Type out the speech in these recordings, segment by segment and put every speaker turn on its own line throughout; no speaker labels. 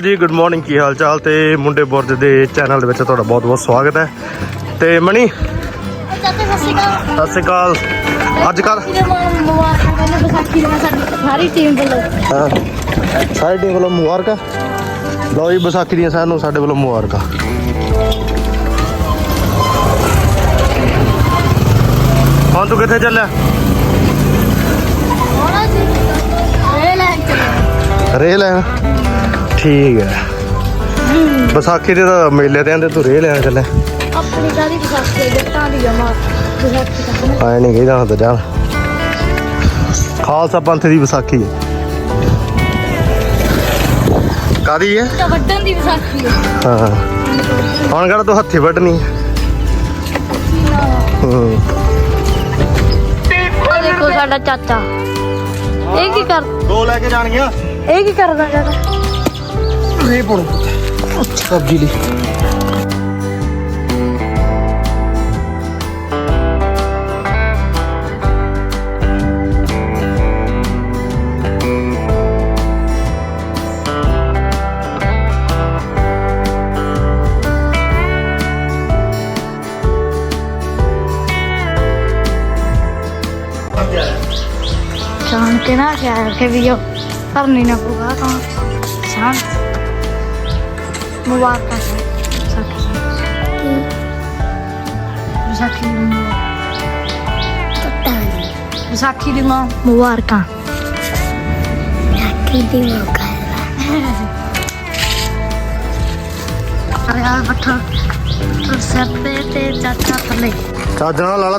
ਜੀ good morning ਕੀ ਹਾਲ ਚਾਲ ਤੇ ਮੁੰਡੇ ਬੁਰਜ ਦੇ ਚੈਨਲ ਦੇ ਵਿੱਚ ਤੁਹਾਡਾ ਬਹੁਤ ਬਹੁਤ ਸਵਾਗਤ ਹੈ। ਤੇ ਮਣੀ
ਸਤਿ ਸ਼੍ਰੀ ਅਕਾਲ।
ਅੱਜ ਕੱਲ
ਸਾਰੀ ਟੀਮ ਵੱਲੋਂ
ਸਾਡੀ ਟੀਮ ਵੱਲੋਂ। ਮੁਬਾਰਕਾਂ। ਲਓ ਜੀ ਵਿਸਾਖੀ ਦੀਆਂ ਸਾਨੂੰ ਸਾਡੇ ਵੱਲੋਂ ਮੁਬਾਰਕਾਂ। ਹੁਣ ਤੂੰ ਕਿੱਥੇ ਚੱਲਿਆ?
ਹੋਣਾ ਜੀ ਇਹ ਲੈ ਕੇ ਚੱਲੇ।
ਰੇ ਲੈਣ ਠੀਕ ਹੈ। ਵਿਸਾਖੀ ਦੇ ਤਾਂ ਮੇਲੇ ਤੇ ਆਂਦੇ ਤੂੰ ਰੇ ਲੈਣ ਚੱਲਿਆ
ਆਪਣੀ ਕਾਦੀ ਵਿਸਾਖੀ ਜੱਟਾਂ ਦੀ ਜਮਾ।
ਆਏ ਨਹੀਂ ਕਹਿੰਦਾ ਹੁੰਦਾ ਚੱਲ ਖਾਲਸਾ ਪੰਥ ਦੀ ਵਿਸਾਖੀ ਹੈ। ਕਾਦੀ ਹੈ?
ਤਾਂ ਵੱਡਣ ਦੀ ਵਿਸਾਖੀ ਹੈ।
ਹਾਂ। ਹੁਣ ਕਿਹੜਾ ਤੂੰ ਹੱਥੀ ਵੱਢਣੀ ਹੈ।
ਦੇਖੋ ਸਾਡਾ ਚਾਚਾ। ਇਹ ਕੀ ਕਰ
ਦੋ ਲੈ ਕੇ ਜਾਣਗੀਆਂ।
ਇਹ ਕੀ ਕਰਦਾ ਚਾਚਾ?
ਨਹੀਂ ਪੜੋ ਸਬਜ਼ੀ ਲਈ
ਸ਼ਾਮ ਕੇ ਨਾ ਸ਼ਹਿਰ ਕੇ ਵੀ ਉਹ ਕਰਨੀ ਨਾ ਪਊਗਾ ਤਾਂ ਸ਼ਾਮ ਮੁਬਾਰਕਾਂ ਸਰ ਵਿਸਾਖੀ ਵਿਸਾਖੀ ਦੀ ਮੁਬਾਰਕਾਂ ਵਿਸਾਖੀ ਦੀ ਮਾਂ ਮੁਬਾਰਕਾਂ ਵਿਸਾਖੀ ਦੀ ਮੁਬਾਰਕਾਂ ਅਰੇ ਆ ਬੱਠਾ ਤੁਰ ਸਿਰ ਤੇ ਤੇ ਚਾਚਾ ਥੱਲੇ
ਚੱਜ ਨਾਲ ਲਾ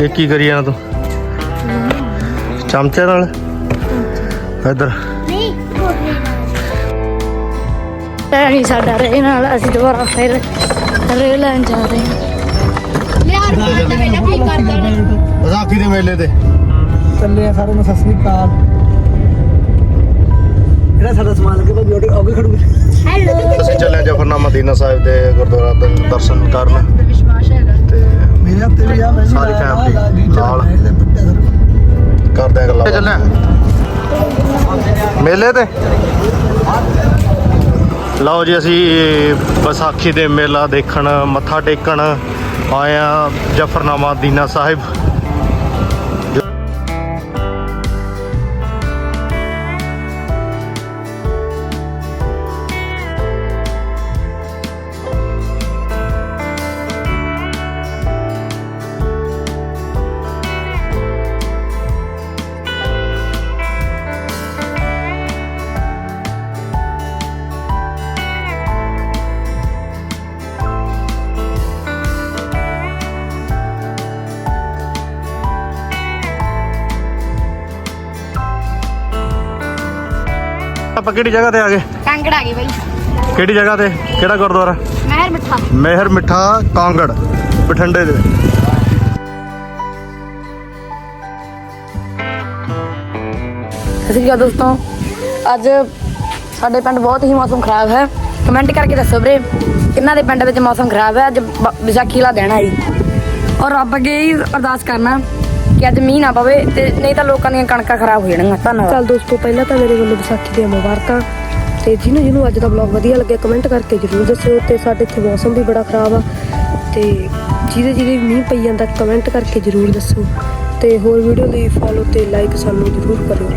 ਇਹ ਕੀ ਕਰੀ ਜਾਣਾ ਤੂੰ? ਚਮਚੇ ਨਾਲ? ਇੱਧਰ।
ਨਹੀਂ ਨਹੀਂ ਸਾਡਾ ਰੇ ਨਾਲ ਅਸੀਂ ਦੁਬਾਰਾ ਫਿਰ ਰੇ ਲੈਣ ਜਾ ਰਹੇ ਹਾਂ। ਯਾਰ ਮੈਂ ਮੇਲਾ ਕੀ ਕਰਦਾ
ਵਿਸਾਖੀ ਦੇ ਮੇਲੇ ਤੇ।
ਚੱਲੇ ਆ ਸਾਰਿਆਂ ਨੂੰ ਸਤਿ ਸ੍ਰੀ ਅਕਾਲ। ਇਹਦਾ ਸਾਡਾ ਸਮਾਨ ਲੱਗੇ ਆਟੋ ਅੱਗੇ ਖੜੂਗੇ।
ਹੈਲੋ
ਅਸੀਂ ਚੱਲੇ ਜਫਰਨਾਮਾ ਮਦੀਨਾ ਸਾਹਿਬ ਦੇ ਗੁਰਦੁਆਰਾ ਦੇ ਦਰਸ਼ਨ ਕਰਨ।
ਵਿਸ਼ਵਾਸ ਹੈਗਾ
ਤੇ
ਮੇਰੇ ਹੱਥੇ ਵੀ ਆ ਮੈਂ
ਸਾਰੀ family ਨਾਲ। ਕਰਦੇ ਆ ਗੱਲਾਂ ਚੱਲੇ। ਮੇਲੇ ਤੇ? ਲਓ ਜੀ ਅਸੀਂ ਵਿਸਾਖੀ ਦੇ ਮੇਲਾ ਦੇਖਣ ਮੱਥਾ ਟੇਕਣ ਆਏ ਆ ਜਫਰਨਾਮਾ ਦੀਨਾ ਸਾਹਿਬ। ਆਪਾਂ ਕਿਹੜੀ ਜਗ੍ਹਾ ਤੇ ਆ ਗਏ?
ਕਾਂਗੜ ਆ ਗਈ ਬਈ।
ਕਿਹੜੀ ਜਗ੍ਹਾ ਤੇ? ਕਿਹੜਾ ਗੁਰਦੁਆਰਾ?
ਮਹਿਰ ਮਿੱਠਾ।
ਮਹਿਰ ਮਿੱਠਾ ਕਾਂਗੜ ਬਠਿੰਡੇ ਦੇ।
ਸਤਿ ਸ਼੍ਰੀ ਦੋਸਤੋ। ਅੱਜ ਸਾਡੇ ਪਿੰਡ ਬਹੁਤ ਹੀ ਮੌਸਮ ਖਰਾਬ ਹੈ। ਕਮੈਂਟ ਕਰਕੇ ਦੱਸੋ ਵੀਰੇ ਕਿੰਨਾ ਦੇ ਪਿੰਡ ਵਿੱਚ ਮੌਸਮ ਖਰਾਬ ਹੈ? ਅੱਜ ਵਿਸਾਖੀ ਵਾਲਾ ਦਿਨ ਹੈ ਜੀ। ਔਰ ਰੱਬ ਅੱਗੇ ਹੀ ਅਰਦਾਸ ਕਰਨਾ। ਕਿ ਅੱਜ ਮੀਂਹ ਨਾ ਪਵੇ ਤੇ ਨਹੀਂ ਤਾਂ ਲੋਕਾਂ ਦੀਆਂ ਕਣਕਾਂ ਖਰਾਬ ਹੋ ਜਾਣਗੀਆਂ। ਧੰਨਵਾਦ।
ਚੱਲ ਦੋਸਤੋ, ਪਹਿਲਾਂ ਤਾਂ ਮੇਰੇ ਵੱਲੋਂ ਵਿਸਾਖੀ ਦੀਆਂ ਮੁਬਾਰਕਾਂ ਤੇ ਜਿਹਨੂੰ ਜਿਹਨੂੰ ਅੱਜ ਦਾ ਵਲੌਗ ਵਧੀਆ ਲੱਗਿਆ ਕਮੈਂਟ ਕਰਕੇ ਜਰੂਰ ਦੱਸਿਓ ਤੇ ਸਾਡੇ ਇੱਥੇ ਮੌਸਮ ਵੀ ਬੜਾ ਖਰਾਬ ਆ ਤੇ ਜਿਹਦੇ ਜਿਹਦੇ ਮੀਂਹ ਪਈ ਜਾਂਦਾ ਕਮੈਂਟ ਕਰਕੇ ਜਰੂਰ ਦੱਸੋ ਤੇ ਹੋਰ ਵੀਡੀਓ ਲਈ ਫੋਲੋ ਤੇ ਲਾਈਕ ਸਾਨੂੰ ਜਰੂਰ ਕਰਿਓ।